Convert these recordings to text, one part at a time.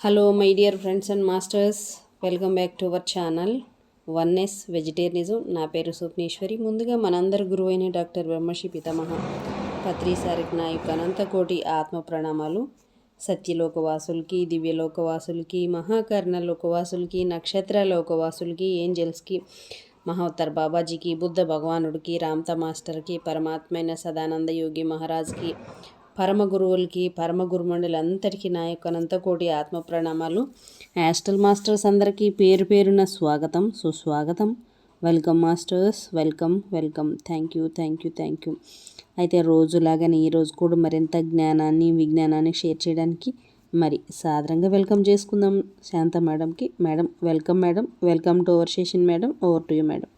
Hello my dear friends and masters welcome back to our channel oneness vegetarianism నా పేరు స్వప్నేశ్వరి ముందుగా మనందరి గురువు అయిన డాక్టర్ బ్రహ్మశ్రీ పితామహ పత్రిసారికి నా యొక్క అనంతకోటి ఆత్మ ప్రణామాలు. సత్యలోకవాసులకి దివ్యలోకవాసులకి మహాకర్ణ లోకవాసులకి నక్షత్ర లోకవాసులకి ఏంజల్స్కి మహోత్తర్ బాబాజీకి బుద్ధ భగవానుడికి రామ్త మాస్టర్కి పరమాత్మైన సదానంద యోగి మహారాజ్కి పరమ గురువులకి పరమ గురుమండలందరికీ నా యొక్క అనంతకోటి ఆత్మ ప్రణామాలు. యాస్టల్ మాస్టర్స్ అందరికీ పేరు పేరున స్వాగతం సుస్వాగతం. Welcome masters welcome welcome. Thank you thank you thank you. అయితే రోజులాగానే ఈరోజు కూడా మరింత జ్ఞానాన్ని విజ్ఞానాన్ని షేర్ చేయడానికి మరి సాధారణంగా వెల్కమ్ చేసుకుందాం. శాంత మేడంకి. Madam welcome madam. Welcome to our session madam. Over to you madam.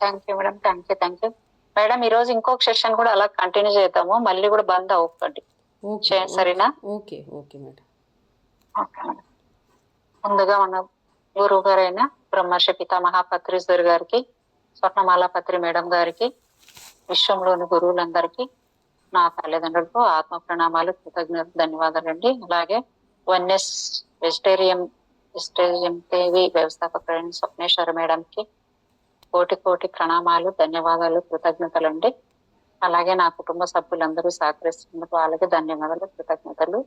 Thank you madam. Thank you thank you. Madam ఈ రోజు ఇంకొక సెషన్ కూడా అలా కంటిన్యూ చేద్దాము. మళ్ళీ కూడా బంద్ అవ్వకండి. సరేనా? Okay okay madam. ముందుగా మన గురువు గారైన బ్రహ్మర్షి పితామహ పత్రిశ్వర్ గారికి స్వర్ణమాల పత్రి మేడం గారికి విశ్వంలోని గురువులందరికీ నా తల్లిదండ్రులకు ఆత్మ ప్రణామాలు కృతజ్ఞత ధన్యవాదాలండి. అలాగే వన్ఎస్ వెజిటేరియన్ వెజిటేరియన్ దేవి వ్యవస్థాపకుడైన స్వప్నేశ్వర మేడంకి కోటి కోటి ప్రణామాలు ధన్యవాదాలు కృతజ్ఞతలండి. అలాగే నా కుటుంబ సభ్యులందరూ సహకరిస్తున్నందుకు వాళ్ళకి ధన్యవాదాలు కృతజ్ఞతలు.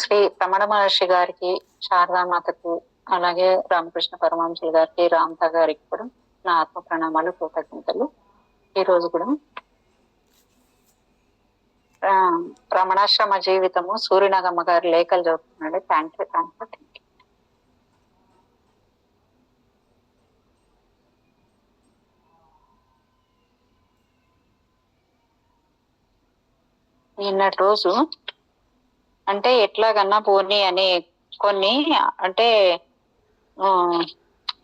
శ్రీ రమణ మహర్షి గారికి శారదామాతకు అలాగే రామకృష్ణ పరమహంసుల గారికి రామత గారికి కూడా నా ఆత్మ ప్రణామాలు కృతజ్ఞతలు. ఈ రోజు కూడా రమణాశ్రమ జీవితము సూర్యనాగమ్మ గారి లేఖలు చదువుతున్నాడు. Thank you thank you thank you నిన్నటి రోజు అంటే ఎట్లాగన్నా పోనీ అని కొన్ని అంటే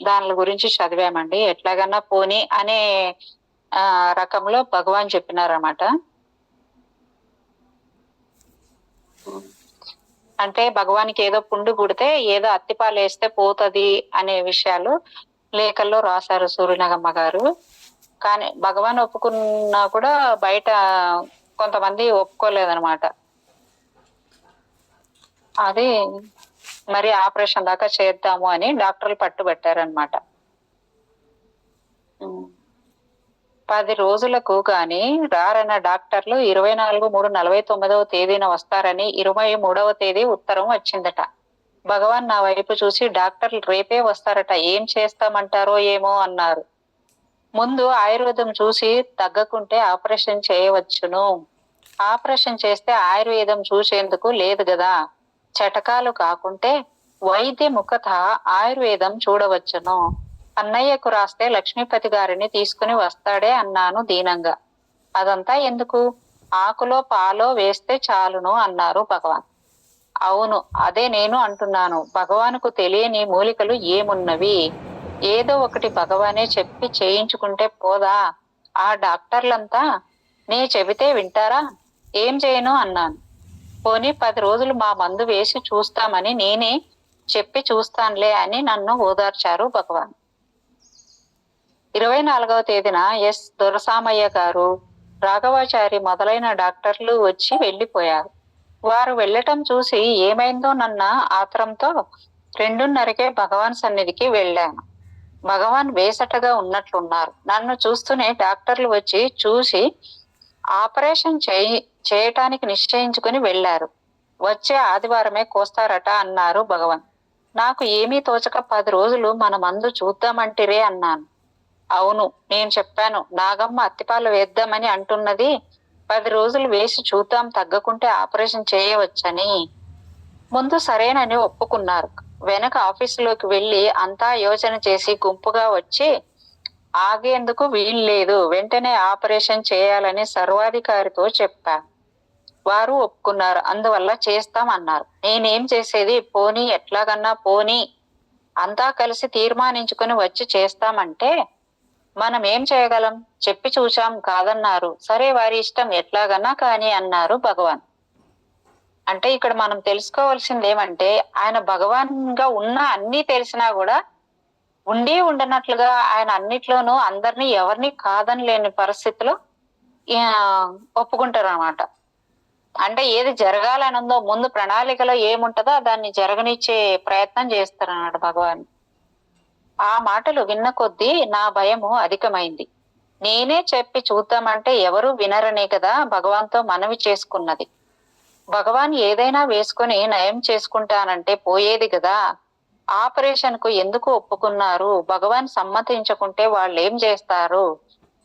దాని గురించి చదివామండి. ఎట్లాగన్నా పోనీ అనే రకంలో భగవాన్ చెప్పినారన్నమాట. అంటే భగవానికి ఏదో పుండు పుడితే ఏదో అత్తిపాలు వేస్తే పోతుంది అనే విషయాలు లేఖల్లో రాశారు సూర్యనగమ్మ గారు. కానీ భగవాన్ ఒప్పుకున్నా కూడా బయట కొంతమంది ఒప్పుకోలేదనమాట అది మరి ఆపరేషన్ దాకా చేద్దాము అని డాక్టర్లు పట్టుబట్టారనమాట పది రోజులకు గాని రారన్న డాక్టర్లు ఇరవై నాలుగు మూడు నలభై తొమ్మిదవ తేదీన వస్తారని ఇరవై మూడవ తేదీ ఉత్తరం వచ్చిందట. భగవాన్ నా వైపు చూసి డాక్టర్లు రేపే వస్తారట ఏం చేస్తామంటారో ఏమో అన్నారు. ముందు ఆయుర్వేదం చూసి తగ్గకుంటే ఆపరేషన్ చేయవచ్చును. ఆపరేషన్ చేస్తే ఆయుర్వేదం చూసేందుకు లేదు కదా చటకాలు కాకుంటే వైద్య ముఖత ఆయుర్వేదం చూడవచ్చును. అన్నయ్యకు రాస్తే లక్ష్మీపతి గారిని తీసుకుని వస్తాడే అన్నాను దీనంగా. అదంతా ఎందుకు? ఆకులో పాలో వేస్తే చాలును అన్నారు భగవాన్. అవును అదే నేను అంటున్నాను. భగవానుకు తెలియని మూలికలు ఏమున్నవి? ఏదో ఒకటి భగవానే చెప్పి చేయించుకుంటే పోదా? ఆ డాక్టర్లంతా నీ చెబితే వింటారా? ఏం చేయను అన్నాను. పోనీ పది రోజులు మా మందు వేసి చూస్తామని నేనే చెప్పి చూస్తానులే అని నన్ను ఓదార్చారు భగవాన్. ఇరవై నాలుగవ తేదీన ఎస్ దొరసామయ్య గారు రాఘవాచారి మొదలైన డాక్టర్లు వచ్చి వెళ్ళిపోయారు. వారు వెళ్ళటం చూసి ఏమైందో నన్న ఆత్రంతో రెండున్నరకే భగవాన్ సన్నిధికి వెళ్ళాను. భగవాన్ వేసటగా ఉన్నట్లున్నారు. నన్ను చూస్తూనే డాక్టర్లు వచ్చి చూసి ఆపరేషన్ చేయి చేయటానికి నిశ్చయించుకుని వెళ్ళారు. వచ్చే ఆదివారమే కోస్తారట అన్నారు భగవాన్. నాకు ఏమీ తోచక పది రోజులు మన మందు చూద్దామంటిరే అన్నాను. అవును నేను చెప్పాను నాగమ్మ అత్తిపాలు వేద్దామని అంటున్నది. పది రోజులు వేసి చూద్దాం తగ్గకుంటే ఆపరేషన్ చేయవచ్చని. ముందు సరేనని ఒప్పుకున్నారు. వెనక ఆఫీసులోకి వెళ్ళి అంతా యోచన చేసి గుంపుగా వచ్చి ఆగేందుకు వీలు లేదు వెంటనే ఆపరేషన్ చేయాలని సర్వాధికారితో చెప్పా. వారు ఒప్పుకున్నారు. అందువల్ల చేస్తాం అన్నారు. నేనేం చేసేది? పోనీ ఎట్లాగన్నా పోనీ. అంతా కలిసి తీర్మానించుకుని వచ్చి చేస్తామంటే మనం ఏం చేయగలం? చెప్పి చూచాం కాదన్నారు. సరే వారి ఇష్టం ఎట్లాగన్నా కానీ అన్నారు భగవాన్. అంటే ఇక్కడ మనం తెలుసుకోవాల్సింది ఏమంటే ఆయన భగవాన్గా ఉన్న అన్ని తెలిసినా కూడా ఉండి ఉండనట్లుగా ఆయన అన్నిట్లోనూ అందరినీ ఎవరిని కాదని లేని పరిస్థితిలో ఒప్పుకుంటారు అనమాట అంటే ఏది జరగాలని ఉందో ముందు ప్రణాళికలో ఏముంటదో దాన్ని జరగనిచ్చే ప్రయత్నం చేస్తారన్నాడు భగవాన్. ఆ మాటలు విన్న కొద్దీ నా భయము అధికమైంది. నేనే చెప్పి చూద్దామంటే ఎవరు వినరనే కదా భగవాన్తో మనవి చేసుకున్నది. భగవాన్ ఏదైనా వేసుకుని నయం చేసుకుంటానంటే పోయేది కదా. ఆపరేషన్కు ఎందుకు ఒప్పుకున్నారు? భగవాన్ సమ్మతించకుంటే వాళ్ళు ఏం చేస్తారు?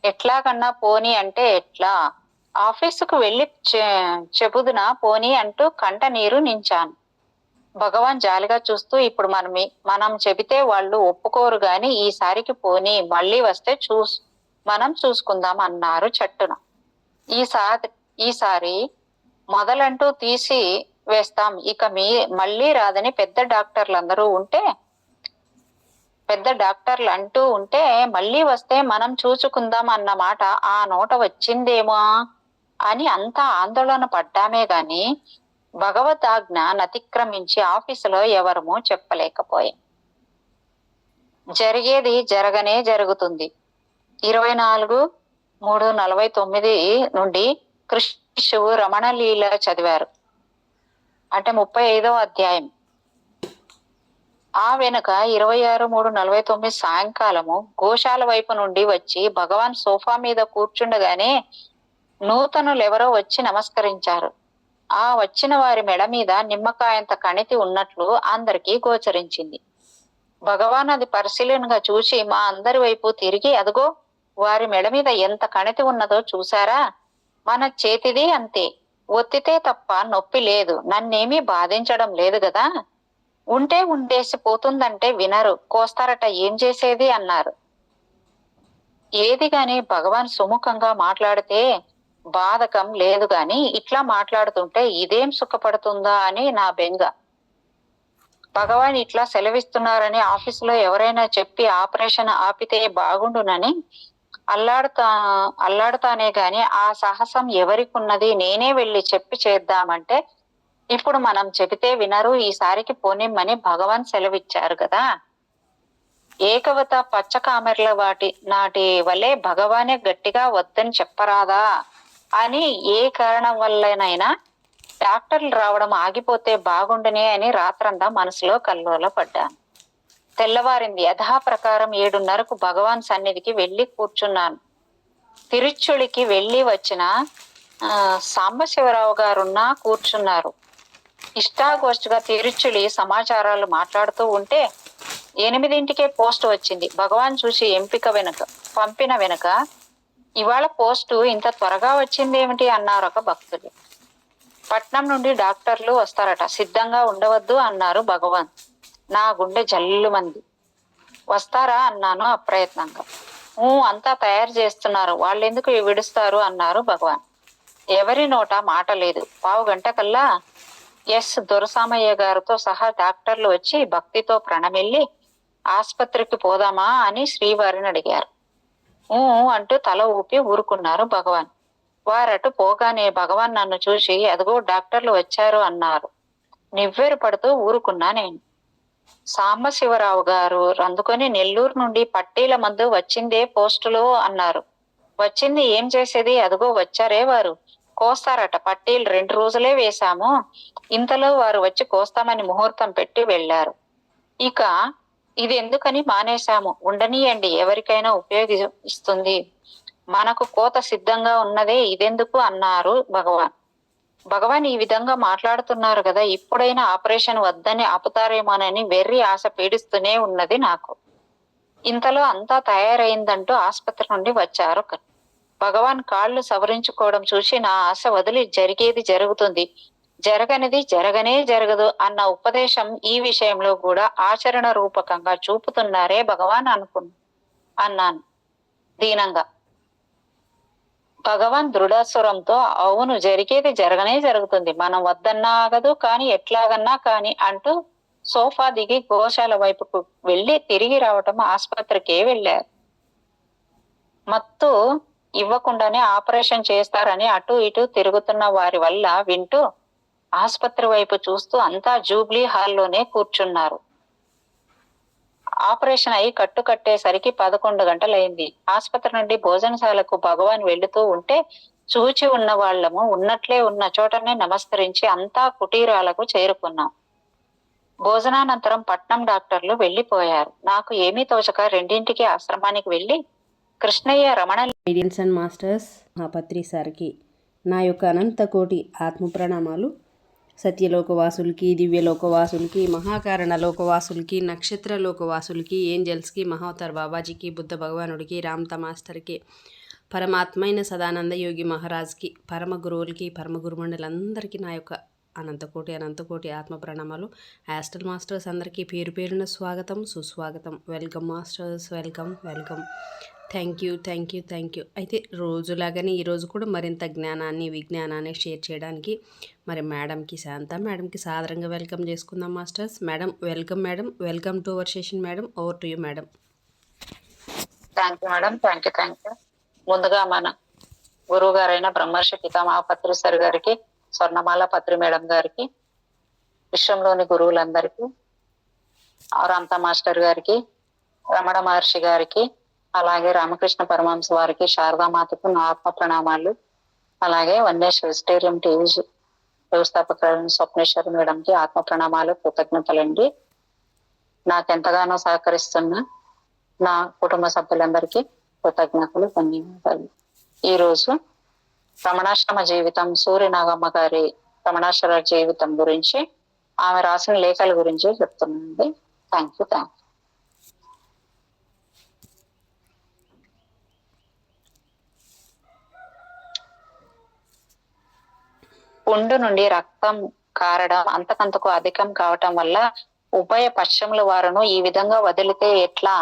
ఎట్లాగన్నా పోనీ అంటే ఎట్లా? ఆఫీసుకు వెళ్ళి చె- చెబుదున పోనీ అంటూ కంట నీరు నించాను. భగవాన్ జాలిగా చూస్తూ ఇప్పుడు మనం మనం చెబితే వాళ్ళు ఒప్పుకోరు గాని ఈసారికి పోనీ మళ్ళీ వస్తే చూస్ మనం చూసుకుందాం అన్నారు చట్టున. ఈసారి ఈసారి మొదలంటూ తీసి వేస్తాం. ఇక మీ మళ్ళీ రాదని పెద్ద డాక్టర్లు అందరూ ఉంటే పెద్ద డాక్టర్లు అంటూ ఉంటే మళ్ళీ వస్తే మనం చూసుకుందాం అన్న మాట ఆ నోట వచ్చిందేమో అని అంతా ఆందోళన పడ్డామే గాని భగవతాజ్ఞ నతిక్రమించి ఆఫీసులో ఎవరము చెప్పలేకపోయాం. జరిగేది జరగనే జరుగుతుంది. ఇరవై నాలుగు మూడు నలభై తొమ్మిది నుండి కృష్ణువు రమణలీల చదివారు. అంటే ముప్పై ఐదవ అధ్యాయం. ఆ వెనుక ఇరవై ఆరు మూడు నలభై తొమ్మిది సాయంకాలము గోశాల వైపు నుండి వచ్చి భగవాన్ సోఫా మీద కూర్చుండగానే నూతనులెవరో వచ్చి నమస్కరించారు. ఆ వచ్చిన వారి మెడ మీద నిమ్మకాయంత కణితి ఉన్నట్లు అందరికీ గోచరించింది. భగవాన్ అది పరిశీలనగా చూసి మా అందరి వైపు తిరిగి అదిగో వారి మెడ మీద ఎంత కణితి ఉన్నదో చూసారా మన చేతిది అంతే. ఒత్తితే తప్ప నొప్పి లేదు. నన్నేమీ బాధించడం లేదు కదా ఉంటే ఉండేసి పోతుందంటే వినరు. కోస్తారట ఏం చేసేది అన్నారు. ఏది గాని భగవాన్ సుముఖంగా మాట్లాడితే బాధకం లేదు గాని ఇట్లా మాట్లాడుతుంటే ఇదేం సుఖపడుతుందా అని నా బెంగ. భగవాన్ ఇట్లా సెలవిస్తున్నారని ఆఫీసులో ఎవరైనా చెప్పి ఆపరేషన్ ఆపితే బాగుండునని అల్లాడుతా అల్లాడుతానే గాని ఆ సాహసం ఎవరికి ఉన్నది నేనే వెళ్ళి చెప్పి చేద్దామంటే ఇప్పుడు మనం చెబితే వినరు ఈసారికి పోనిమ్మని భగవాన్ సెలవిచ్చారు కదా. ఏకవత పచ్చ కామెర్ల వాటి నాటి వలె భగవానే గట్టిగా వద్దని చెప్పరాదా? అని ఏ కారణం వల్లనైనా డాక్టర్లు రావడం ఆగిపోతే బాగుండనే అని రాత్రంతా మనసులో కల్లోల పడ్డాను తెల్లవారింది. యథాప్రకారం ఏడున్నరకు భగవాన్ సన్నిధికి వెళ్ళి కూర్చున్నాను. తిరుచుడికి వెళ్ళి వచ్చిన సాంబశివరావు గారున్నా కూర్చున్నారు. ఇష్టాగోష్ఠిగా తిరుచులి సమాచారాలు మాట్లాడుతూ ఉంటే ఎనిమిదింటికే పోస్ట్ వచ్చింది. భగవాన్ చూసి ఎంపిక వెనుక పంపిన వెనుక ఇవాళ పోస్టు ఇంత త్వరగా వచ్చిందేమిటి అన్నారు ఒక భక్తులు. పట్నం నుండి డాక్టర్లు వస్తారట. సిద్ధంగా ఉండవద్దు అన్నారు భగవాన్. నా గుండె జల్లుమంది. వస్తారా అన్నాను అప్రయత్నంగా. ఊ అంతా తయారు చేస్తున్నారు. వాళ్ళెందుకు విడుస్తారు? అన్నారు భగవాన్. ఎవరి నోట మాట లేదు. పావు గంట కల్లా ఎస్ దొరసామయ్య గారితో సహా డాక్టర్లు వచ్చి భక్తితో ప్రణమిల్లి ఆసుపత్రికి పోదామా అని శ్రీవారిని అడిగారు. ఊ అంటూ తల ఊపి ఊరుకున్నారు భగవాన్. వారటు పోగానే భగవాన్ నన్ను చూసి అదిగో డాక్టర్లు వచ్చారు అన్నారు. నివ్వెరు పడుతూ ఊరుకున్నా నేను. సాంబశివరావు గారు అందుకొని నెల్లూరు నుండి పట్టీల మందు వచ్చిందే పోస్టులో అన్నారు. వచ్చింది ఏం చేసేది? అదిగో వచ్చారే వారు. కోస్తారట పట్టీలు రెండు రోజులే వేశాము. ఇంతలో వారు వచ్చి కోస్తామని ముహూర్తం పెట్టి వెళ్ళారు. ఇక ఇది ఎందుకని మానేశాము? ఉండనీయండి ఎవరికైనా ఉపయోగిస్తుంది. మనకు కోత సిద్ధంగా ఉన్నదే ఇదెందుకు? అన్నారు భగవాన్. భగవాన్ ఈ విధంగా మాట్లాడుతున్నారు కదా ఇప్పుడైనా ఆపరేషన్ వద్దని ఆపుతారేమోనని వెర్రి ఆశ పీడిస్తూనే ఉన్నది నాకు. ఇంతలో అంతా తయారైందంటూ ఆసుపత్రి నుండి వచ్చారు భగవాన్ కాళ్ళు సవరించుకోవడం చూసి నా ఆశ వదిలి జరిగేది జరుగుతుంది. జరగనిది జరగనే జరగదు అన్న ఉపదేశం ఈ విషయంలో కూడా ఆచరణ రూపకంగా చూపుతున్నారే భగవాన్ అనుకున్నా అన్నాను. దీనంగా భగవాన్ దృఢస్వరంతో అవును జరిగేది జరగనే జరుగుతుంది. మనం వద్దన్నా ఆగదు కానీ ఎట్లాగన్నా కాని అంటూ సోఫా దిగి గోశాల వైపుకు వెళ్ళి తిరిగి రావటం ఆసుపత్రికే వెళ్ళారు. మత్తు ఇవ్వకుండానే ఆపరేషన్ చేస్తారని అటు ఇటు తిరుగుతున్న వారి వల్ల వింటూ ఆసుపత్రి వైపు చూస్తూ అంతా జూబ్లీ హాల్లోనే కూర్చున్నారు. ఆపరేషన్ అయి కట్టు కట్టేసరికి పదకొండు గంటలైంది. ఆసుపత్రి నుండి భోజనశాలకు భగవాన్ వెళుతూ ఉంటే చూచి ఉన్న వాళ్ళము ఉన్నట్లే ఉన్న చోటనే నమస్కరించి అంతా కుటీరాలకు చేరుకున్నాం. భోజనానంతరం పట్నం డాక్టర్లు వెళ్ళిపోయారు నాకు ఏమీ తోచక రెండింటికి ఆశ్రమానికి వెళ్ళి Krishnaiah Ramana audience and masters మా పత్రి సార్కి నా యొక్క అనంత కోటి ఆత్మ ప్రణామాలు సత్యలోకవాసులకి దివ్యలోకవాసులకి మహాకారణ లోకవాసులకి నక్షత్ర లోకవాసులకి ఏంజల్స్కి మహోత్తర్ బాబాజీకి బుద్ధ భగవానుడికి రామ్త మాస్టర్కి పరమాత్మైన సదానంద యోగి మహారాజ్కి పరమ గురువులకి పరమ గురుమండలందరికీ నా యొక్క అనంతకోటి అనంతకోటి ఆత్మ ప్రణామాలు. యాస్టల్ మాస్టర్స్ అందరికీ పేరు పేరున స్వాగతం సుస్వాగతం. Welcome masters welcome welcome. Thank you thank you thank you. అయితే రోజులాగానే ఈరోజు కూడా మరింత జ్ఞానాన్ని విజ్ఞానాన్ని షేర్ చేయడానికి మరి మేడంకి శాంత మేడంకి సాధారణంగా వెల్కమ్ చేసుకుందాం masters. Madam welcome madam welcome to our session madam over to you madam. Thank you madam thank you thank you. ముందుగా మన గురువు గారైన బ్రహ్మర్షి పితామహ పత్రి సార్ గారికి స్వర్ణమాల పత్రి మేడం గారికి విశ్వంలోని గురువులందరికీ రాంతా మాస్టర్ గారికి రమణ మహర్షి గారికి అలాగే రామకృష్ణ పరమహంస వారికి శారదామాతకు నా ఆత్మ ప్రణామాలు. అలాగే వన్నేష్ వెజిటేరియం టీవీ వ్యవస్థాపకులైన స్వప్నేశ్వరి మేడంకి ఆత్మ ప్రణామాలు కృతజ్ఞతలండి. నాకెంతగానో సహకరిస్తున్న నా కుటుంబ సభ్యులందరికీ కృతజ్ఞతలు ధన్యవాదాలు. ఈరోజు రమణాశ్రమ జీవితం సూర్యనాగమ్మ గారి రమణాశ్వర జీవితం గురించి ఆమె రాసిన లేఖల గురించి చెప్తున్నానండి. థ్యాంక్ యూ థ్యాంక్ యూ పుండు నుండి రక్తం కారడం అంతకంతకు అధికం కావటం వల్ల ఉభయ పశ్చిముల వారును ఈ విధంగా వదిలితే ఎట్లా?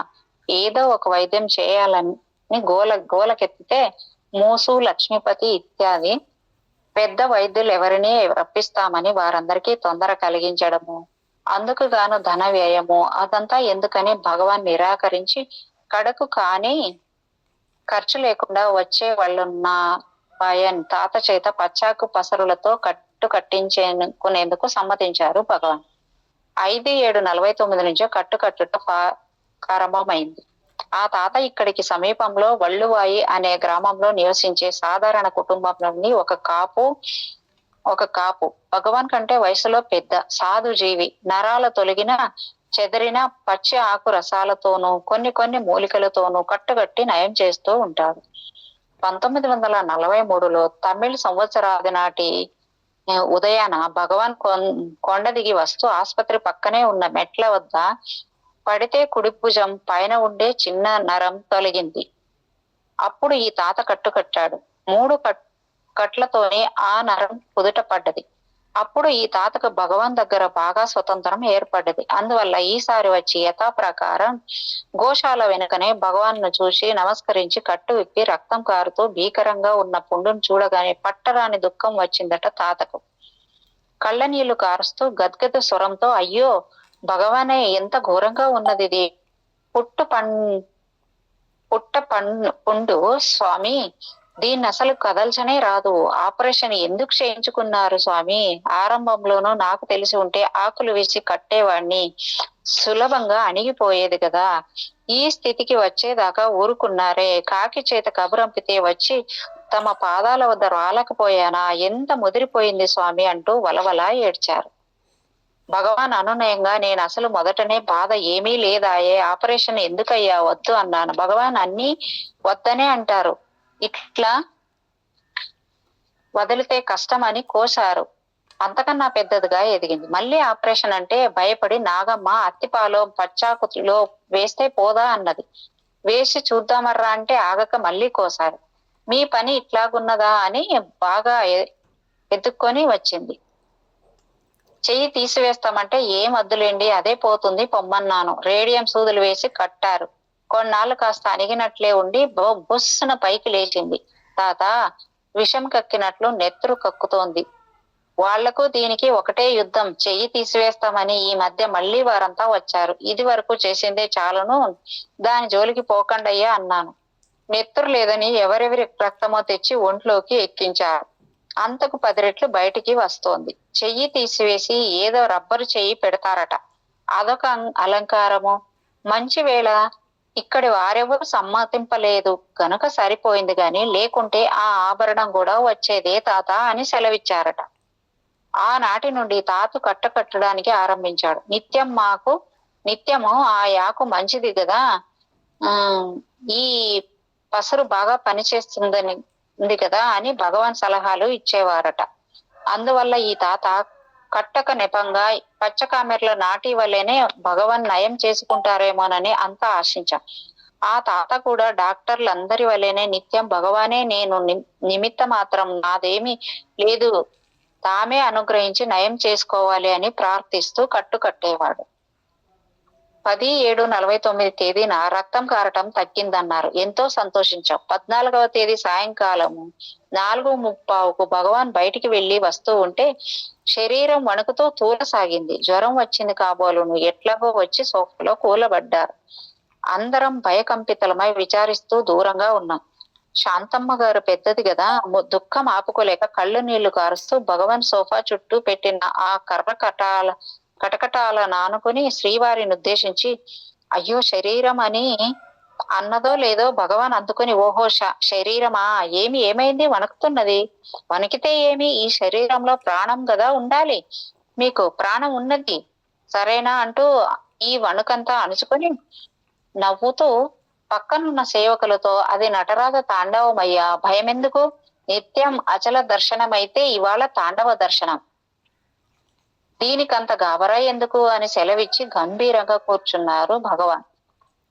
ఏదో ఒక వైద్యం చేయాలని గోల గోలకెత్తితే మూసు లక్ష్మీపతి ఇత్యాది పెద్ద వైద్యులు ఎవరిని రప్పిస్తామని వారందరికీ తొందర కలిగించడము. అందుకు గాను ధన వ్యయము. అదంతా ఎందుకని భగవాన్ నిరాకరించి కడకు కాని ఖర్చు లేకుండా వచ్చే వాళ్ళున్న భయన్ తాత చేత పచ్చాకు పసరులతో కట్టు కట్టించేందుకు సమ్మతించారు భగవాన్. ఐదు ఏడు నలభై తొమ్మిది నుంచి కట్టు కట్టుట ప్రారంభమైంది. ఆ తాత ఇక్కడికి సమీపంలో వళ్ళువాయి అనే గ్రామంలో నివసించే సాధారణ కుటుంబంలోని ఒక కాపు ఒక కాపు. భగవాన్ కంటే వయసులో పెద్ద సాధు జీవి. నరాల తొలగిన చెదిరిన పచ్చి ఆకు రసాలతోనూ కొన్ని కొన్ని మూలికలతోనూ కట్టుకట్టి నయం చేస్తూ ఉంటాడు. పంతొమ్మిది వందల నలభై మూడులో తమిళ సంవత్సరాది నాటి ఉదయాన భగవాన్ కొం- కొండ దిగి వస్తూ ఆసుపత్రి పక్కనే ఉన్న మెట్ల వద్ద పడితే కుడి భుజం పైన ఉండే చిన్న నరం తొలగింది. అప్పుడు ఈ తాత కట్టు కట్టాడు మూడు కట్ కట్లతోనే ఆ నరం కుదుట పడ్డది. అప్పుడు ఈ తాతకు భగవాన్ దగ్గర బాగా స్వతంత్రం ఏర్పడ్డది అందువల్ల ఈసారి వచ్చి యథా ప్రకారం గోశాల వెనుకనే భగవాన్ను చూసి నమస్కరించి కట్టు విప్పి రక్తం కారుతూ భీకరంగా ఉన్న పుండును చూడగానే పట్టరాని దుఃఖం వచ్చిందట తాతకు. కళ్ళ నీళ్ళు కారుస్తూ గద్గద స్వరంతో అయ్యో భగవానే ఎంత ఘోరంగా ఉన్నది ఇది. పుట్టు పన్ పుట్ట పన్ను పుండు స్వామి దీన్ని అసలు కదల్చనే రాదు. ఆపరేషన్ ఎందుకు చేయించుకున్నారు స్వామి? ఆరంభంలోనూ నాకు తెలిసి ఉంటే ఆకులు వేసి కట్టేవాణ్ణి. సులభంగా అణిగిపోయేది కదా. ఈ స్థితికి వచ్చేదాకా ఊరుకున్నారే. కాకి చేత కబురంపితే వచ్చి తమ పాదాల వద్ద రాలకపోయానా? ఎంత ముదిరిపోయింది స్వామి అంటూ వలవలా ఏడ్చారు. భగవాన్ అనునయంగా నేను అసలు మొదటనే బాధ ఏమీ లేదాయే. ఆపరేషన్ ఎందుకయ్యా? వద్దు అన్నాను. భగవాన్ అన్ని వద్దనే అంటారు. ఇట్లా వదిలితే కష్టం అని కోశారు. అంతకన్నా పెద్దదిగా ఎదిగింది. మళ్ళీ ఆపరేషన్ అంటే భయపడి నాగమ్మ అత్తిపాలో పచ్చాకులో వేస్తే పోదా అన్నది. వేసి చూద్దామర్రా అంటే ఆగక మళ్ళీ కోసారు మీ పని ఇట్లాగున్నదా అని బాగా ఎ- ఎత్తుక్కొని వచ్చింది. చెయ్యి తీసివేస్తామంటే ఏం వద్దులేండి అదే పోతుంది పొమ్మన్నాను. రేడియం సూదులు వేసి కట్టారు. కొన్నాళ్ళు కాస్త అణిగినట్లే ఉండి బొస్సున బుస్సున పైకి లేచింది. తాత విషం కక్కినట్లు నెత్తురు కక్కుతోంది. వాళ్ళకు దీనికి ఒకటే యుద్ధం. చెయ్యి తీసివేస్తామని ఈ మధ్య మళ్ళీ వారంతా వచ్చారు. ఇది వరకు చేసిందే చాలును. దాని జోలికి పోకండయ్యా అన్నాను. నెత్తురు లేదని ఎవరెవరి రక్తమో తెచ్చి ఒంట్లోకి ఎక్కించారు. అంతకు పది రెట్లు బయటికి వస్తోంది. చెయ్యి తీసివేసి ఏదో రబ్బరు చెయ్యి పెడతారట. అదొక అలంకారము. మంచి వేళ ఇక్కడి వారెవరు సమ్మతింపలేదు. గనుక సరిపోయింది గాని లేకుంటే ఆ ఆభరణం కూడా వచ్చేదే తాత అని సెలవిచ్చారట. ఆనాటి నుండి తాతు కట్టకట్టడానికి ఆరంభించాడు. నిత్యం మాకు నిత్యము ఆ యాకు మంచిది కదా ఈ పసరు బాగా పనిచేస్తుందని ఉంది కదా అని భగవాన్ సలహాలు ఇచ్చేవారట. అందువల్ల ఈ తాత కట్టక నెపంగా పచ్చకామెర్ల నాటి వల్లనే భగవాన్ నయం చేసుకుంటారేమోనని అంతా ఆశించాం. ఆ తాత కూడా డాక్టర్లందరి వల్లనే నిత్యం భగవానే నేను ని- నిమిత్త మాత్రం నాదేమీ లేదు. తామే అనుగ్రహించి నయం చేసుకోవాలి అని ప్రార్థిస్తూ కట్టు కట్టేవాడు. పది ఏడు నలభై తొమ్మిది తేదీన రక్తం కారటం తగ్గిందన్నారు. ఎంతో సంతోషించాం. పద్నాలుగవ తేదీ సాయంకాలము నాలుగు ముప్పావుకు భగవాన్ బయటికి వెళ్ళి వస్తూ ఉంటే శరీరం వణుకుతో తూలసాగింది జ్వరం వచ్చింది కాబోలును ఎట్లాగో వచ్చి సోఫాలో కూలబడ్డారు. అందరం భయకంపితలమై విచారిస్తూ దూరంగా ఉన్నాం. శాంతమ్మ గారు పెద్దది కదా దుఃఖం ఆపుకోలేక కళ్ళు నీళ్ళు కారుస్తూ భగవాన్ సోఫా చుట్టూ పెట్టిన ఆ కర్ర కటాల కటకటాల నానుకుని శ్రీవారిని ఉద్దేశించి అయ్యో శరీరం అని అన్నదో లేదో భగవాన్ అందుకుని ఓహో శరీరమా? ఏమి ఏమైంది? వణుకుతున్నది. వణికితే ఏమి? ఈ శరీరంలో ప్రాణం కదా ఉండాలి. మీకు ప్రాణం ఉన్నది. సరేనా? అంటూ ఈ వణుకంతా అణుచుకొని నవ్వుతూ పక్కనున్న సేవకులతో అది నటరాజ తాండవమయ్యా. భయమెందుకు? నిత్యం అచల దర్శనమైతే ఇవాళ తాండవ దర్శనం. దీనికంత గాబరా ఎందుకు అని సెలవిచ్చి గంభీరంగా కూర్చున్నారు భగవాన్.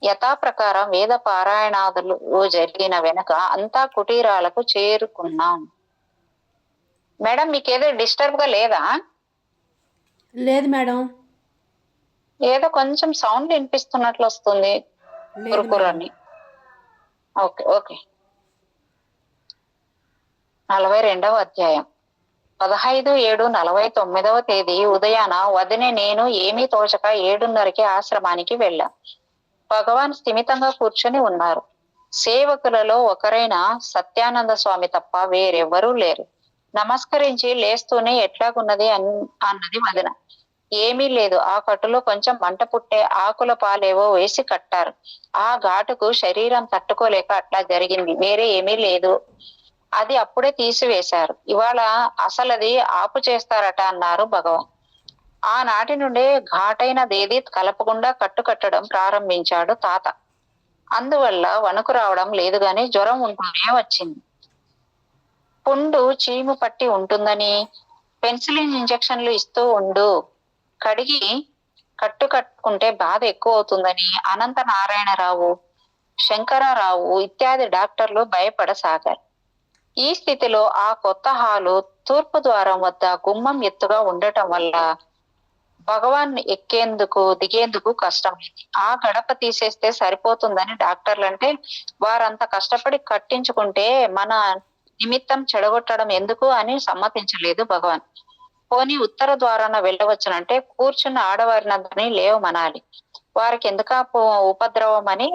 యథాప్రకారం వేద పారాయణాదులు జరిగిన వెనుక అంతా కుటీరాలకు చేరుకున్నాం. మేడం మీకేదో డిస్టర్బ్గా లేదా? లేదు మేడం. ఏదో కొంచెం సౌండ్ వినిపిస్తున్నట్లు వస్తుంది కురుకురని ఓకే ఓకే. నలభై రెండవ అధ్యాయం. పదహైదు ఏడు నలభై తొమ్మిదవ తేదీ ఉదయాన వదినే నేను ఏమీ తోచక ఏడున్నరకి ఆశ్రమానికి వెళ్ళాం. భగవాన్ స్థిమితంగా కూర్చొని ఉన్నారు. సేవకులలో ఒకరైన సత్యానంద స్వామి తప్ప వేరెవ్వరూ లేరు. నమస్కరించి లేస్తూనే ఎట్లాగున్నది అన్- అన్నది వదిన. ఏమీ లేదు. ఆ కట్టులో కొంచెం మంట పుట్టే ఆకుల పాలేవో వేసి కట్టారు. ఆ ఘాటుకు శరీరం తట్టుకోలేక అట్లా జరిగింది. వేరే ఏమీ లేదు. అది అప్పుడే తీసివేశారు. ఇవాళ అసలది ఆపు చేస్తారట అన్నారు భగవాన్ ఆనాటి నుండే ఘాటైన దేది కలపకుండా కట్టు కట్టడం ప్రారంభించాడు తాత. అందువల్ల వణుకు రావడం లేదు గాని జ్వరం ఉంటూనే వచ్చింది. పుండు చీము పట్టి ఉంటుందని పెన్సిలిన్ ఇంజెక్షన్లు ఇస్తూ ఉండు. కడిగి కట్టు కట్టుకుంటే బాధ ఎక్కువ అవుతుందని అనంత నారాయణరావు శంకరారావు ఇత్యాది డాక్టర్లు భయపడసాగారు. ఈ స్థితిలో ఆ కొత్త హాలు తూర్పు ద్వారం వద్ద గుమ్మం ఎత్తుగా ఉండటం వల్ల భగవాన్ ఎక్కేందుకు దిగేందుకు కష్టమైంది. ఆ గడప తీసేస్తే సరిపోతుందని డాక్టర్లు అంటే వారంత కష్టపడి కట్టించుకుంటే మన నిమిత్తం చెడగొట్టడం ఎందుకు అని సమ్మతించలేదు భగవాన్. పోనీ ఉత్తర ద్వారాన వెళ్ళవచ్చునంటే కూర్చున్న ఆడవారినందరినీ లేవమనాలి. వారికి ఎందుక ఉపద్రవం అని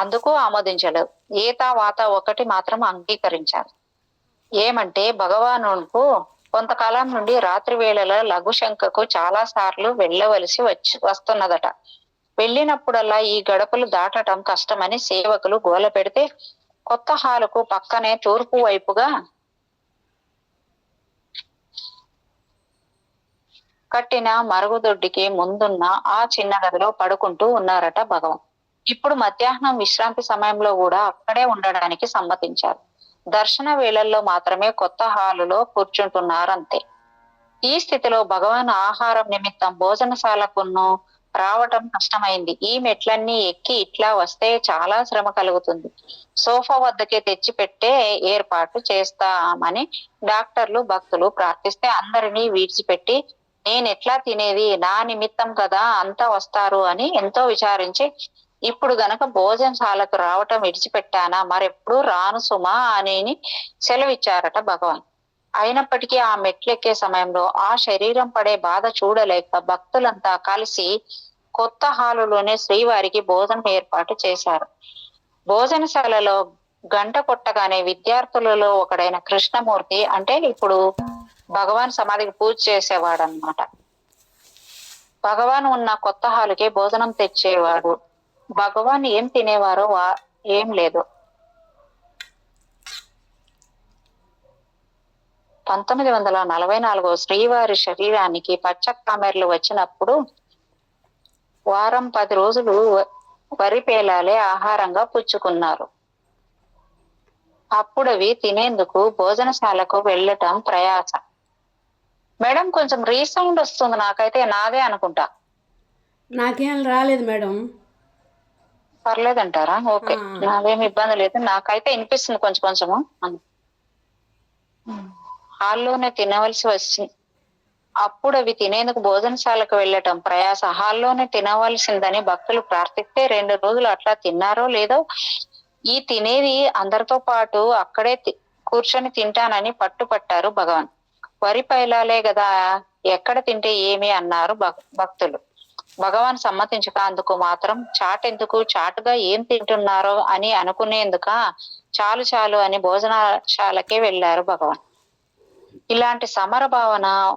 అందుకు ఆమోదించలేదు. ఈత వాత ఒకటి మాత్రం అంగీకరించారు ఏమంటే భగవానుకు కొంతకాలం నుండి రాత్రి వేళలో లఘుశంకకు చాలా సార్లు వెళ్ళవలసి వచ్చి వస్తున్నదట. వెళ్ళినప్పుడల్లా ఈ గడపలు దాటటం కష్టమని సేవకులు గోల పెడితే కొత్త హాలుకు పక్కనే తూర్పు వైపుగా కట్టిన మరుగుదొడ్డికి ముందున్న ఆ చిన్న గదిలో పడుకుంటూ ఉన్నారట భగవాన్. ఇప్పుడు మధ్యాహ్నం విశ్రాంతి సమయంలో కూడా అక్కడే ఉండడానికి సమ్మతించారు. దర్శన వేళల్లో మాత్రమే కొత్త హాలులో కూర్చుంటున్నారంతే. ఈ స్థితిలో భగవాన్ ఆహారం నిమిత్తం భోజనశాలకును రావటం కష్టమైంది. ఈ మెట్లన్నీ ఎక్కి ఇట్లా వస్తే చాలా శ్రమ కలుగుతుంది. సోఫా వద్దకే తెచ్చి పెట్టే ఏర్పాటు చేస్తామని డాక్టర్లు భక్తులు ప్రార్థిస్తే అందరినీ విడిచిపెట్టి నేను ఎట్లా తినేది? నా నిమిత్తం కదా అంతా వస్తారు అని ఎంతో విచారించి ఇప్పుడు గనక భోజనశాలకు రావటం విడిచిపెట్టానా? మరెప్పుడు రాను సుమా అని సెలవిచ్చారట భగవాన్. అయినప్పటికీ ఆ మెట్లెక్కే సమయంలో ఆ శరీరం పడే బాధ చూడలేక భక్తులంతా కలిసి కొత్త హాలులోనే శ్రీవారికి భోజనం ఏర్పాటు చేశారు. భోజనశాలలో గంట కొట్టగానే విద్యార్థులలో ఒకడైన కృష్ణమూర్తి అంటే ఇప్పుడు భగవాన్ సమాధికి పూజ చేసేవాడు అనమాట భగవాన్ ఉన్న కొత్త హాలుకే భోజనం తెచ్చేవాడు. భగవాన్ ఏం తినేవారో వా- ఏం లేదు. పంతొమ్మిది వందల నలభై నాలుగో శ్రీవారి శరీరానికి పచ్చ కామెర్లు వచ్చినప్పుడు వారం పది రోజులు వ- వరి పేలాలే ఆహారంగా పుచ్చుకున్నారు. అప్పుడవి తినేందుకు భోజనశాలకు వెళ్ళటం ప్రయాస. మేడం కొంచెం రీసౌండ్ వస్తుంది నాకైతే నాదే అనుకుంటా. నాకేం రాలేదు మేడం. పర్లేదంటారా? ఓకే. ఆ. నాదేం ఇబ్బంది లేదు. నాకైతే వినిపిస్తుంది కొంచెం కొంచెము. హాల్లోనే తినవలసి వచ్చింది అప్పుడు అవి తినేందుకు భోజనశాలకు వెళ్ళటం ప్రయాస. హాల్లోనే తినవలసిందని భక్తులు ప్రార్థిస్తే రెండు రోజులు అట్లా తిన్నారో లేదో ఈ తినేది అందరితో పాటు అక్కడే కూర్చొని తింటానని పట్టుపట్టారు భగవాన్. వరి పైలాలే కదా ఎక్కడ తింటే ఏమి అన్నారు భక్- భక్తులు. భగవాన్ సమ్మతించక అందుకు మాత్రం చాటెందుకు చాటుగా ఏం తింటున్నారో అని అనుకునేందుక? చాలు చాలు అని భోజనశాలకే వెళ్ళారు భగవాన్. ఇలాంటి సమర భావన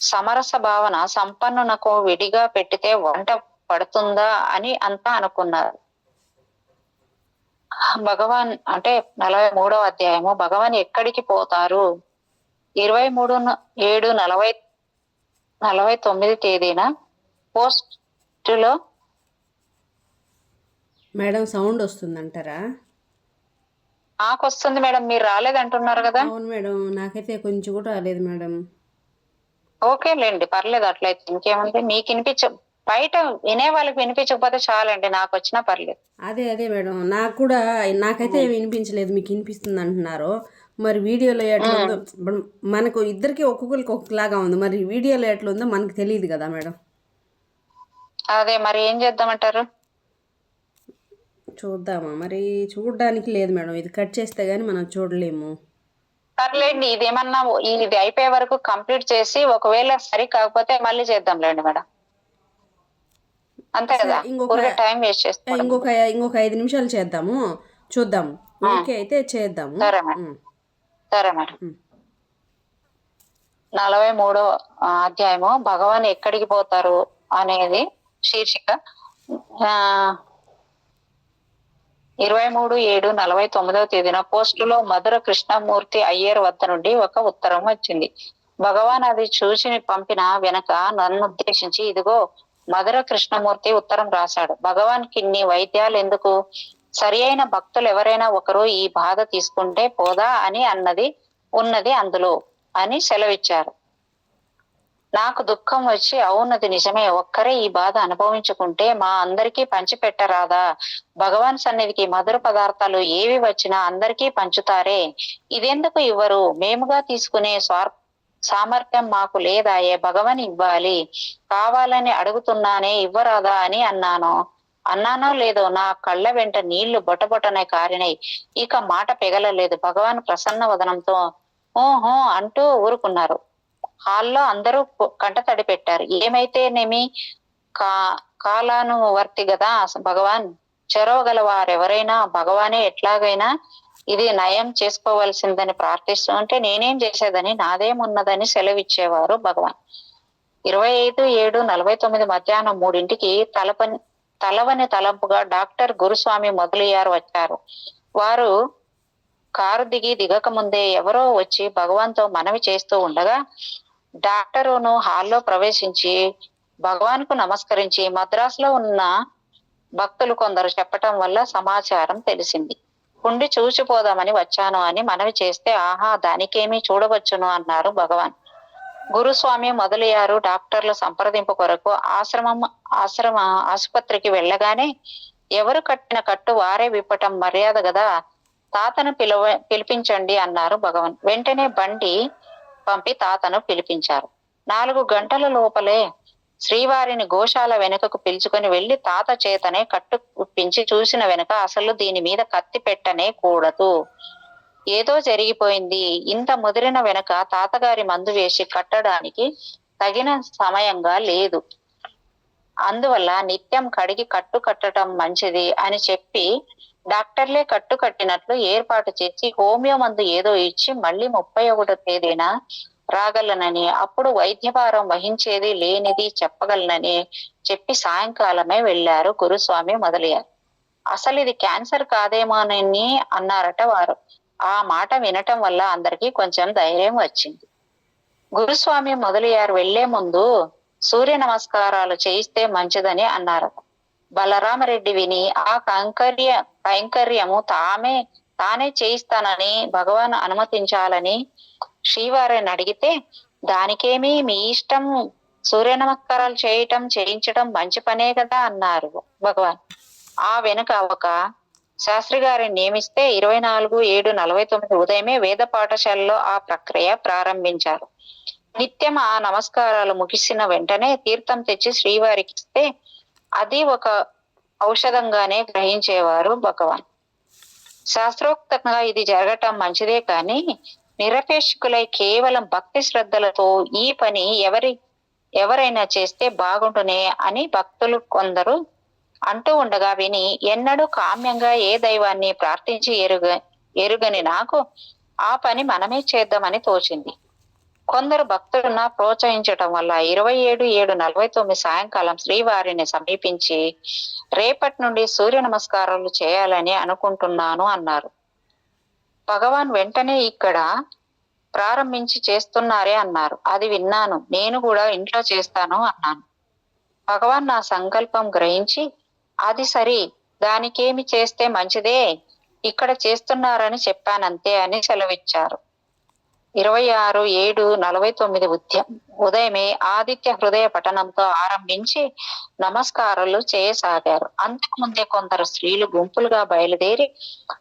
సమరస భావన సంపన్నునకు విడిగా పెట్టితే వంట పడుతుందా అని అంతా అనుకున్నారు. భగవాన్ అంటే నలభై మూడవ అధ్యాయము భగవాన్ ఎక్కడికి పోతారు? ఇరవై మూడు ఏడు నలభై నలభై తొమ్మిది తేదీన పోస్ట్లో మేడం సౌండ్ వస్తుందంటారా? నాకు వస్తుంది మేడం మీరు రాలేదంటున్నారు కదా. అవును మేడం నాకైతే కొంచెం కూడా రాలేదు మేడం. ఓకేలేండి పర్లేదు అట్లయితే ఇంకేముంది మీకు వినిపించ బయట వినే వాళ్ళకి వినిపించకపోతే చాలండి నాకు వచ్చినా పర్లేదు. అదే అదే మేడం నాకు కూడా నాకైతే వినిపించలేదు మీకు వినిపిస్తుంది అంటున్నారు మరి వీడియోలో ఎట్లా ఉందో మనకు ఇద్దరికి ఒక్కొక్కరికి ఒక్కొక్కలాగా ఉంది మరి వీడియోలో ఎట్లా ఉందో మనకు తెలియదు కదా మేడం. అదే మరి ఏం చేద్దామంటారు? చూద్దామా. మరి చూడడానికి లేదు మేడం. ఇది కట్ చేస్తే గానీ మనం చూడలేము. పర్లేండి. ఇది ఏమన్నా ఇది అయిపోయే వరకు కంప్లీట్ చేసి ఒకవేళ సరి కాకపోతే మళ్ళీ చేద్దాంలేండి మేడం. అంతే కదా? ఇంకొక- టైం వేస్ట్ చేసుకోండి ఇంకొక ఇంకొక ఐదు నిమిషాలు చేద్దాము. చూద్దాము ఓకే అయితే చేద్దాము. సరే మేడం. సరే మేడం. నలభై మూడో అధ్యాయము. భగవాన్ ఎక్కడికి పోతారు అనేది శీర్షిక. ఇరవై మూడు ఏడు నలభై తొమ్మిదవ తేదీన పోస్టులో మధుర కృష్ణమూర్తి అయ్యర్ వద్ద నుండి ఒక ఉత్తరం వచ్చింది. భగవాన్ అది చూసి పంపిన వెనక నన్ను ఉద్దేశించి ఇదిగో మధుర కృష్ణమూర్తి ఉత్తరం రాశాడు. భగవాన్ కిన్ని వైద్యాలు ఎందుకు? సరి అయిన భక్తులు ఎవరైనా ఒకరు ఈ బాధ తీసుకుంటే పోదా అని అన్నది ఉన్నది అందులో అని సెలవిచ్చారు. నాకు దుఃఖం వచ్చి అవునది నిజమే. ఒక్కరే ఈ బాధ అనుభవించుకుంటే మా అందరికీ పంచిపెట్టరాదా? భగవాన్ సన్నిధికి మధుర పదార్థాలు ఏవి వచ్చినా అందరికీ పంచుతారే. ఇదెందుకు ఇవ్వరు? మేముగా తీసుకునే స్వార్ సామర్థ్యం మాకు లేదాయే. భగవాన్ ఇవ్వాలి. కావాలని అడుగుతున్నానే ఇవ్వరాదా అని అన్నాను. అన్నానో లేదో నా కళ్ళ వెంట నీళ్ళు బొటబొటనే కారినాయి. ఇక మాట పెగలలేదు. భగవాన్ ప్రసన్న వదనంతో ఓహో అంటూ ఊరుకున్నారు. హాల్లో అందరూ కంట తడిపెట్టారు. పెట్టారు ఏమైతేనేమి కా కాలాను వర్తి కదా భగవాన్ చెరవగల వారెవరైనా భగవానే ఎట్లాగైనా ఇది నయం చేసుకోవాల్సిందని ప్రార్థిస్తూ ఉంటే నేనేం చేసేదని నాదేమున్నదని సెలవిచ్చేవారు భగవాన్. ఇరవై ఐదు ఏడు నలభై తొమ్మిది మధ్యాహ్నం మూడింటికి తలపని తలవని తలంపుగా డాక్టర్ గురుస్వామి మొదలయ్యారు వచ్చారు. వారు కారు దిగి దిగక ముందే ఎవరో వచ్చి భగవాన్తో మనవి చేస్తూ ఉండగా డాక్టరును హాల్లో ప్రవేశించి భగవాన్కు నమస్కరించి మద్రాసులో ఉన్న భక్తులు కొందరు చెప్పటం వల్ల సమాచారం తెలిసింది. ఉండి చూసిపోదామని వచ్చాను అని మనవి చేస్తే ఆహా దానికేమీ చూడవచ్చును అన్నారు భగవాన్. గురుస్వామి మొదలయ్యారు డాక్టర్ల సంప్రదింపు కొరకు ఆశ్రమం ఆశ్రమ ఆసుపత్రికి వెళ్ళగానే ఎవరు కట్టిన కట్టు వారే విప్పటం మర్యాద కదా తాతను పిలవ పిలిపించండి అన్నారు భగవాన్. వెంటనే బండి పంపి తాతను పిలిపించారు. నాలుగు గంటల లోపలే శ్రీవారిని గోశాల వెనుకకు పిలుచుకొని వెళ్ళి తాత చేతనే కట్టు ఉప్పించి చూసిన వెనుక అసలు దీని మీద కత్తి పెట్టనే కూడదు. ఏదో జరిగిపోయింది. ఇంత ముదిరిన వెనుక తాతగారి మందు వేసి కట్టడానికి తగిన సమయంగా లేదు. అందువల్ల నిత్యం కడిగి కట్టు కట్టడం మంచిది అని చెప్పి డాక్టర్లే కట్టు కట్టినట్లు ఏర్పాటు చేసి హోమియో మందు ఏదో ఇచ్చి మళ్ళీ ముప్పై ఒకటో తేదీన రాగలనని అప్పుడు వైద్యభారం వహించేది లేనిది చెప్పగలనని చెప్పి సాయంకాలమే వెళ్ళారు గురుస్వామి మొదలయ్యారు. అసలు ఇది క్యాన్సర్ కాదేమోనని అన్నారట వారు. ఆ మాట వినటం వల్ల అందరికీ కొంచెం ధైర్యం వచ్చింది. గురుస్వామి మొదలయ్యారు వెళ్ళే ముందు సూర్య నమస్కారాలు చేయిస్తే మంచిదని అన్నారట. బలరామరెడ్డి విని ఆ కైంకర్య కైంకర్యము తామే తానే చేయిస్తానని భగవాన్ అనుమతించాలని శ్రీవారిని అడిగితే దానికేమీ మీ ఇష్టం సూర్య నమస్కారాలు చేయటం చేయించటం మంచి పనే కదా అన్నారు భగవాన్. ఆ వెనుక ఒక శాస్త్రి గారిని నియమిస్తే ఇరవై నాలుగు ఏడు నలభై తొమ్మిది ఉదయమే వేద పాఠశాలలో ఆ ప్రక్రియ ప్రారంభించారు. నిత్యం ఆ నమస్కారాలు ముగిసిన వెంటనే తీర్థం తెచ్చి శ్రీవారికి ఇస్తే అది ఒక ఔషధంగానే గ్రహించేవారు భగవాన్. శాస్త్రోక్తంగా ఇది జరగటం మంచిదే కానీ నిరపేక్షకులై కేవలం భక్తి శ్రద్ధలతో ఈ పని ఎవరి ఎవరైనా చేస్తే బాగుండునే అని భక్తులు కొందరు అంటూ ఉండగా విని ఎన్నడూ కామ్యంగా ఏ దైవాన్ని ప్రార్థించి ఎరుగ ఎరుగని నాకు ఆ పని మనమే చేద్దామని తోచింది. కొందరు భక్తులను ప్రోత్సహించటం వల్ల ఇరవై ఏడు ఏడు నలభై తొమ్మిది సాయంకాలం శ్రీవారిని సమీపించి రేపటి నుండి సూర్య నమస్కారాలు చేయాలని అనుకుంటున్నాను అన్నారు. భగవాన్ వెంటనే ఇక్కడ ప్రారంభించి చేస్తున్నారే అన్నారు. అది విన్నాను. నేను కూడా ఇంట్లో చేస్తాను అన్నాను. భగవాన్ నా సంకల్పం గ్రహించి అది సరి దానికేమి చేస్తే మంచిదే ఇక్కడ చేస్తున్నారని చెప్పానంతే అని సెలవిచ్చారు. ఇరవై ఆరు ఏడు నలభై తొమ్మిది ఉద్యం ఉదయమే ఆదిత్య హృదయ పఠనంతో ఆరంభించి నమస్కారాలు చేయసాగారు. అంతకుముందే కొందరు స్త్రీలు గుంపులుగా బయలుదేరి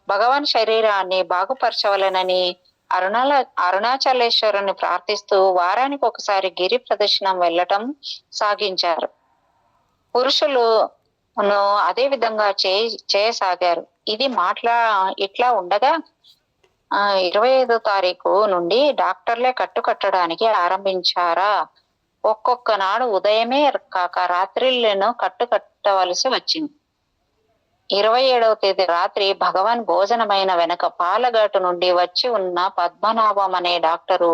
భగవాన్ శరీరాన్ని బాగుపరచవలనని అరుణాల అరుణాచలేశ్వరుని ప్రార్థిస్తూ వారానికి ఒకసారి గిరి ప్రదర్శనం వెళ్ళటం సాగించారు. పురుషులు అదే విధంగా చే చేయసాగారు. ఇది మాట్లా ఇట్లా ఉండగా ఇరవై ఐదో తారీఖు నుండి డాక్టర్లే కట్టు కట్టడానికి ఆరంభించారా? ఒక్కొక్క నాడు ఉదయమే కాక రాత్రిళ్ళను కట్టు కట్టవలసి వచ్చింది. ఇరవై ఏడవ తేదీ రాత్రి భగవాన్ భోజనమైన వెనక పాలఘాటు నుండి వచ్చి ఉన్న పద్మనాభం అనే డాక్టరు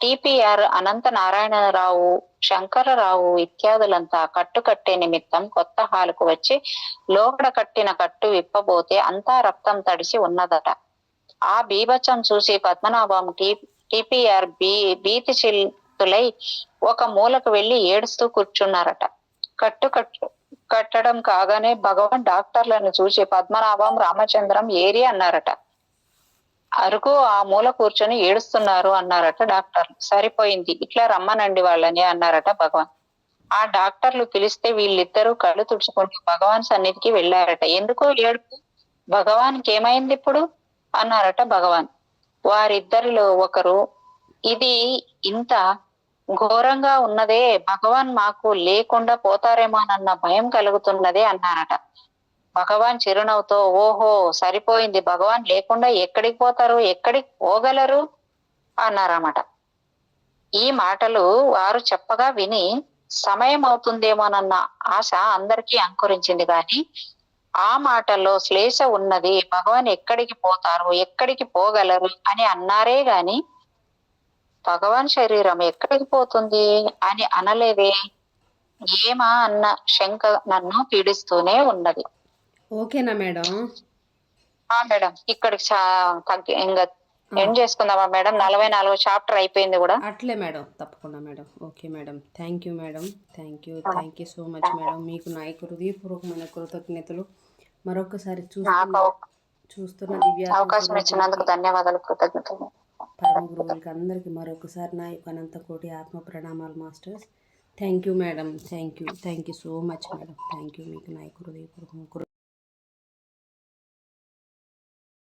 టిపిఆర్ అనంత నారాయణరావు శంకరరావు ఇత్యాదులంతా కట్టు కట్టే నిమిత్తం కొత్త హాలుకు వచ్చి లోపల కట్టిన కట్టు విప్పబోతే అంతా రక్తం తడిసి ఉన్నదట. ఆ బీభత్సం చూసి పద్మనాభం టి టిపిఆర్ బీ భీతి చిల్తులై ఒక మూలకు వెళ్ళి ఏడుస్తూ కూర్చున్నారట. కట్టు కట్టు కట్టడం కాగానే భగవాన్ డాక్టర్లను చూసి పద్మనాభం రామచంద్రం ఏరి అన్నారట. అరుగు ఆ మూల కూర్చొని ఏడుస్తున్నారు అన్నారట డాక్టర్ సరిపోయింది ఇట్లా రమ్మనండి వాళ్ళని అన్నారట భగవాన్. ఆ డాక్టర్లు పిలిస్తే వీళ్ళిద్దరూ కళ్ళు తుడుచుకుంటూ భగవాన్ సన్నిధికి వెళ్ళారట. ఎందుకో ఏడుపు? భగవాన్కి ఏమైంది ఇప్పుడు? అన్నారట భగవాన్. వారిద్దరిలో ఒకరు ఇది ఇంత ఘోరంగా ఉన్నదే భగవాన్ మాకు లేకుండా పోతారేమోనన్న భయం కలుగుతున్నదే అన్నారట. భగవాన్ చిరునవ్వుతో ఓహో సరిపోయింది భగవాన్ లేకుండా ఎక్కడికి పోతారు ఎక్కడికి పోగలరు? అన్నారన్నమాట. ఈ మాటలు వారు చెప్పగా విని సమయం అవుతుందేమోనన్న ఆశ అందరికీ అంకురించింది కానీ ఆ మాటల్లో శ్లేష ఉన్నది భగవాన్ ఎక్కడికి పోతారు? ఎక్కడికి పోగలరు? అని అన్నారే గాని భగవాన్ శరీరం ఎక్కడికి పోతుంది? అని అనలేదే. ఏమా అన్న శంక నన్ను పీడిస్తూనే ఉన్నది. ఓకేనా మేడం? మేడం ఇక్కడికి తగ్గి ఇంకా ఎండ్ చేసుకుందామా మేడం? నలభై నాలుగు చాప్టర్ అయిపోయింది కూడా. అట్లే మేడం తప్పకుండా madam. Okay madam. Thank you madam. Thank you. Thank you so much madam. మీకు నా హృదయపూర్వకమైన కృతజ్ఞతలు. మరొకసారి చూస్తున్న దివ్య అవకాశం ఇచ్చినందుకు ధన్యవాదాలు కృతజ్ఞతలు. పరమ గురువులకి అందరికీ మరొకసారి నా యొక్క అనంత కోటి ఆత్మ ప్రణామాలు masters. Thank you madam thank you thank you so much madam thank you మీకు నా యొక్క హృదయపూర్వకం